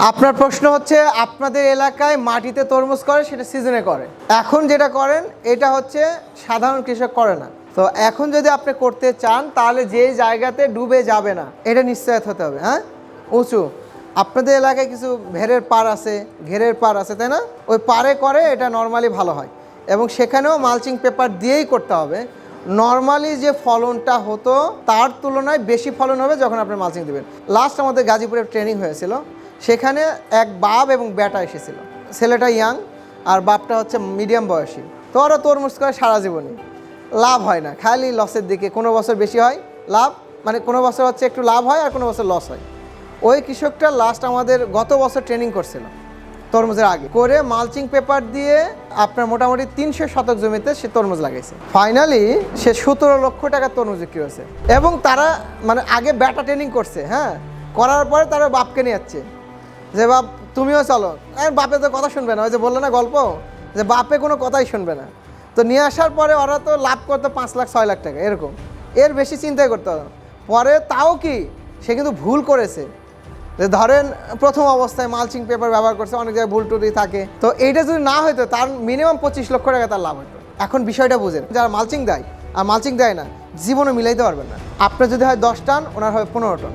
আপনার প্রশ্ন হচ্ছে, আপনাদের এলাকায় মাটিতে তরমুজ করে, সেটা সিজনে করে। এখন যেটা করেন, এটা হচ্ছে সাধারণ কৃষক করে না। তো এখন যদি আপনি করতে চান, তাহলে যে জায়গাতে ডুবে যাবে না, এটা নিশ্চয়ত হতে হবে হ্যাঁ? উঁচু। আপনাদের এলাকায় কিছু ভেরের পার আছে, ঘেরের পার আছে, তাই না? ওই পারে করে এটা নর্মালি ভালো হয়। এবং সেখানেও মালচিং পেপার দিয়েই করতে হবে। নর্মালি যে ফলনটা হতো, তার তুলনায় বেশি ফলন হবে যখন আপনি মালচিং দেবেন। লাস্ট আমাদের গাজীপুরে ট্রেনিং হয়েছিল। সেখানে এক বাপ এবং বেটা এসেছিল। ছেলেটা ইয়াং আর বাপটা হচ্ছে মিডিয়াম বয়সী। তো ওরা তরমুজ করে সারা জীবনই। লাভ হয় না, খালি লসের দিকে। কোনো বছর বেশি হয়, লাভ মানে কোনো বছর হচ্ছে একটু লাভ হয়, আর কোনো বছর লস হয়। ওই কৃষকটা লাস্ট আমাদের গত বছর ট্রেনিং করছিল, তরমুজের আগে। করে মালচিং পেপার দিয়ে আপনার মোটামুটি তিনশো শতক জমিতে সে তরমুজ লাগাইছে। ফাইনালি সে সতেরো লক্ষ টাকার তরমুজ বিক্রি হয়েছে। এবং তারা মানে আগে ব্যাটা ট্রেনিং করছে হ্যাঁ? করার পরে তারা বাপকে নিয়ে যাচ্ছে। যে বাপ, তুমিও চলো। আর বাপে তো কথা শুনবে না, ওই যে বলল না গল্প? যে বাপে কোনো কথাই শুনবে না। তো নিয়ে আসার পরে ওরা তো লাভ করতো পাঁচ লাখ, ছয় লাখ টাকা, এরকম। এর বেশি চিন্তাই করতে হবে পরে তাও কি, সে কিন্তু ভুল করেছে। যে ধরেন, প্রথম অবস্থায় মালচিং পেপার ব্যবহার করছে, অনেক জায়গায় ভুল টুটি থাকে। তো এইটা যদি না হতো তার মিনিমাম পঁচিশ লক্ষ টাকা তার লাভ হতো এখন বিষয়টা বুঝেন, যারা মালচিং দেয়, আর মালচিং দেয় না জীবনে মিলাইতে পারবেন না। আপনার যদি হয় দশ টান, ওনার হয় পনেরো টন।